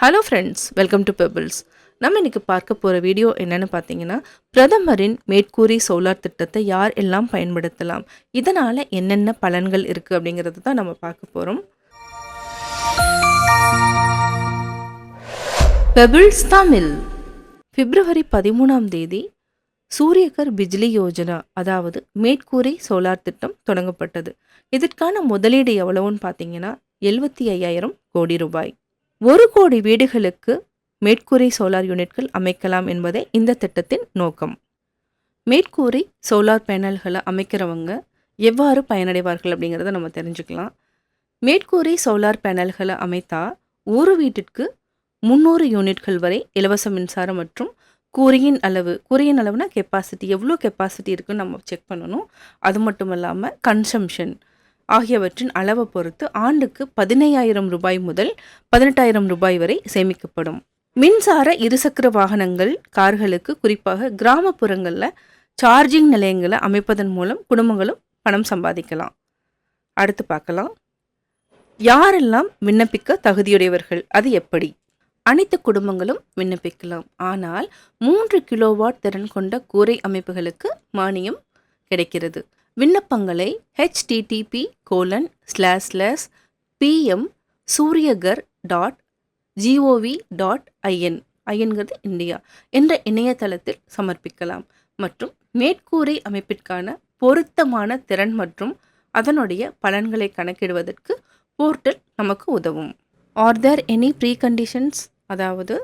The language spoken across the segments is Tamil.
Hello friends welcome to Pebbles நம்ம இன்னைக்கு பார்க்க போகிற வீடியோ என்னன்னு பார்த்தீங்கன்னா பிரதமரின் மேற்கூறி சோலார் திட்டத்தை யார் எல்லாம் பயன்படுத்தலாம்? இதனால் என்னென்ன பலன்கள் இருக்குது அப்படிங்கிறது தான் நம்ம பார்க்க போகிறோம் பெபிள்ஸ் தமிழ் பிப்ரவரி பதிமூணாம் தேதி சூரியகர் பிஜ்லி யோஜனா அதாவது மேற்கூரை சோலார் திட்டம் தொடங்கப்பட்டது. இதற்கான முதலீடு எவ்வளவுன்னு பார்த்தீங்கன்னா எழுபத்தி ஐயாயிரம் கோடி ரூபாய். ஒரு கோடி வீடுகளுக்கு மேற்கூரை சோலார் யூனிட்கள் அமைக்கலாம் என்பதே இந்த திட்டத்தின் நோக்கம். மேற்கூரை சோலார் பேனல்களை அமைக்கிறவங்க எவ்வாறு பயனடைவார்கள் அப்படிங்கிறத நம்ம தெரிஞ்சுக்கலாம். மேற்கூரை சோலார் பேனல்களை அமைத்தா ஒரு வீட்டிற்கு முந்நூறு யூனிட்கள் வரை இலவச மின்சாரம் மற்றும் கூரையின் அளவு கூரையின் அளவுனா கெப்பாசிட்டி எவ்வளோ கெப்பாசிட்டி இருக்குன்னு நம்ம செக் பண்ணணும். அது மட்டும் இல்லாமல் கன்சம்ஷன் ஆகியவற்றின் அளவை பொறுத்து ஆண்டுக்கு பதினையாயிரம் ரூபாய் முதல் பதினெட்டாயிரம் ரூபாய் வரை சேமிக்கப்படும். மின்சார இருசக்கர வாகனங்கள் கார்களுக்கு குறிப்பாக கிராமப்புறங்களில் சார்ஜிங் நிலையங்களை அமைப்பதன் மூலம் குடும்பங்களும் பணம் சம்பாதிக்கலாம். அடுத்து பார்க்கலாம். யாரெல்லாம் விண்ணப்பிக்க தகுதியுடையவர்கள் அது எப்படி? அனைத்து குடும்பங்களும் விண்ணப்பிக்கலாம். ஆனால் மூன்று கிலோவாட் திறன் கொண்ட கூரை அமைப்புகளுக்கு மானியம் கிடைக்கிறது. விண்ணப்பங்களை HTTP colon slash slash PM Suryaghar dot GOV dot IN ஐஎன்கிறது India என்ற இணையதளத்தில் சமர்ப்பிக்கலாம். மற்றும் மேற்கூரை அமைப்பிற்கான பொருத்தமான திறன் மற்றும் அதனுடைய பலன்களை கணக்கிடுவதற்கு போர்ட்டல் நமக்கு உதவும். Are there any pre conditions அதாவது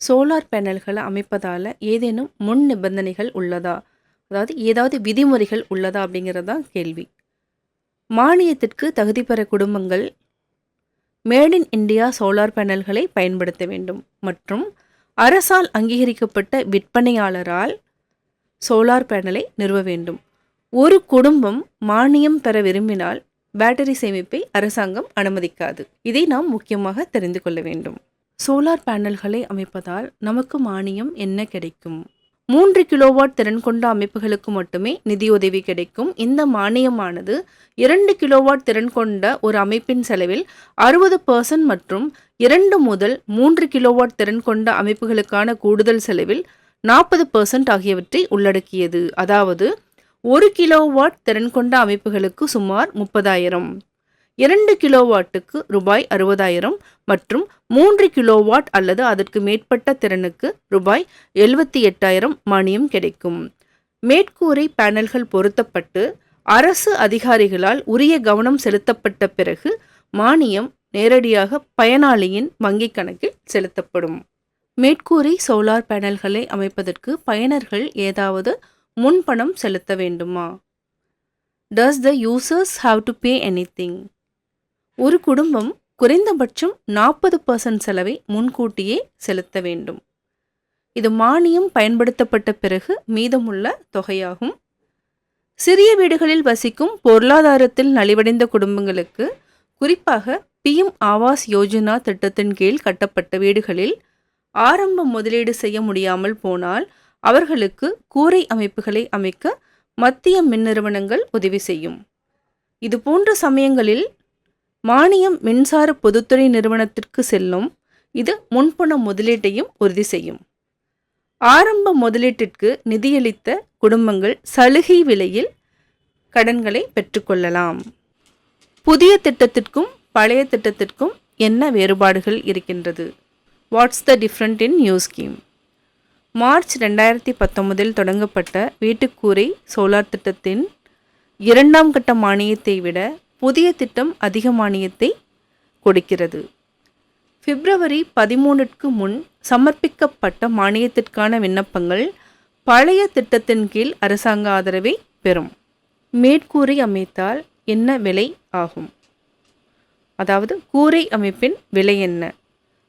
சோலார் பேனல்களை அமைப்பதால் ஏதேனும் முன் நிபந்தனைகள் உள்ளதா? அதாவது ஏதாவது விதிமுறைகள் உள்ளதா அப்படிங்கிறது தான் கேள்வி. மானியத்திற்கு தகுதி பெற குடும்பங்கள் மேட் இன் இந்தியா சோலார் பேனல்களை பயன்படுத்த வேண்டும். மற்றும் அரசால் அங்கீகரிக்கப்பட்ட விற்பனையாளரால் சோலார் பேனலை நிறுவ வேண்டும். ஒரு குடும்பம் மானியம் பெற விரும்பினால் பேட்டரி சேமிப்பை அரசாங்கம் அனுமதிக்காது. இதை நாம் முக்கியமாக தெரிந்து கொள்ள வேண்டும். சோலார் பேனல்களை அமைப்பதால் நமக்கு மானியம் என்ன கிடைக்கும்? மூன்று கிலோவாட் திறன் கொண்ட அமைப்புகளுக்கு மட்டுமே நிதியுதவி கிடைக்கும். இந்த மானியமானது இரண்டு கிலோவாட் திறன் கொண்ட ஒரு அமைப்பின் செலவில் அறுபது பர்சன்ட் மற்றும் இரண்டு முதல் மூன்று கிலோவாட் திறன் கொண்ட அமைப்புகளுக்கான கூடுதல் செலவில் நாற்பது பர்சன்ட் ஆகியவற்றை உள்ளடக்கியது. அதாவது ஒரு கிலோவாட் திறன் கொண்ட அமைப்புகளுக்கு சுமார் முப்பதாயிரம். இரண்டு கிலோவாட்டுக்கு ரூபாய் அறுபதாயிரம் மற்றும் மூன்று கிலோவாட் அல்லது அதற்கு மேற்பட்ட திறனுக்கு ரூபாய் எழுபத்தி எட்டாயிரம் மானியம் கிடைக்கும். மேற்கூரை பேனல்கள் பொருத்தப்பட்டு அரசு அதிகாரிகளால் உரிய கவனம் செலுத்தப்பட்ட பிறகு மானியம் நேரடியாக பயனாளியின் வங்கிக் கணக்கில் செலுத்தப்படும். மேற்கூரை சோலார் பேனல்களை அமைப்பதற்கு பயனர்கள் ஏதாவது முன்பணம் செலுத்த வேண்டுமா? Does the users have to pay anything ஒரு குடும்பம் குறைந்தபட்சம் நாற்பது பர்சன்ட் செலவை முன்கூட்டியே செலுத்த வேண்டும். இது மானியம் பயன்படுத்தப்பட்ட பிறகு மீதமுள்ள தொகையாகும். சிறிய வீடுகளில் வசிக்கும் பொருளாதாரத்தில் நலிவடைந்த குடும்பங்களுக்கு குறிப்பாக பிஎம் ஆவாஸ் யோஜனா திட்டத்தின் கீழ் கட்டப்பட்ட வீடுகளில் ஆரம்ப முதலீடு செய்ய முடியாமல் போனால் அவர்களுக்கு கூரை அமைப்புகளை அமைக்க மத்திய மின் நிறுவனங்கள் உதவி செய்யும். இது போன்ற சமயங்களில் மானியம் மின்சார பொதுத்துறை நிறுவனத்திற்கு செல்லும். இது முன்பண முதலீட்டையும் உறுதி செய்யும். ஆரம்ப முதலீட்டிற்கு நிதியளித்த குடும்பங்கள் சலுகை விலையில் கடன்களை பெற்றுக்கொள்ளலாம் புதிய திட்டத்திற்கும் பழைய திட்டத்திற்கும் என்ன வேறுபாடுகள் இருக்கின்றது? What's the different in new scheme March ரெண்டாயிரத்தி பத்தொன்பதில் தொடங்கப்பட்ட வீட்டுக்கூரை சோலார் திட்டத்தின் இரண்டாம் கட்ட மானியத்தை விட புதிய திட்டம் அதிக மானியத்தை கொடுக்கிறது. பிப்ரவரி பதிமூணுக்கு முன் சமர்ப்பிக்கப்பட்ட மானியத்திற்கான விண்ணப்பங்கள் பழைய திட்டத்தின் கீழ் அரசாங்க ஆதரவை பெறும். மேற்கூரை அமைத்தால் என்ன விலை ஆகும்? அதாவது கூரை அமைப்பின் விலை என்ன?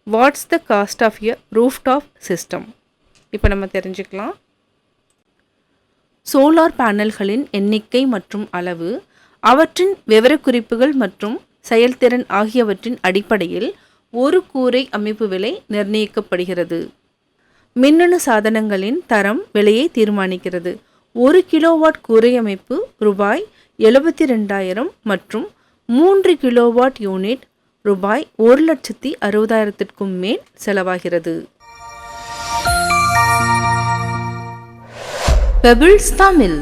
What's the cost of a rooftop system இப்போ நம்ம தெரிஞ்சுக்கலாம். சோலார் பேனல்களின் எண்ணிக்கை மற்றும் அளவு அவற்றின் விவரக்குறிப்புகள் மற்றும் செயல்திறன் ஆகியவற்றின் அடிப்படையில் ஒரு கூரை அமைப்பு விலை நிர்ணயிக்கப்படுகிறது. மின்னணு சாதனங்களின் தரம் விலையை தீர்மானிக்கிறது. ஒரு கிலோவாட் கூரை அமைப்பு ரூபாய் எழுபத்தி ரெண்டாயிரம் மற்றும் மூன்று கிலோவாட் யூனிட் ரூபாய் ஒரு லட்சத்தி அறுபதாயிரத்திற்கும் மேல் செலவாகிறது. பெபிள்ஸ் தமிழ்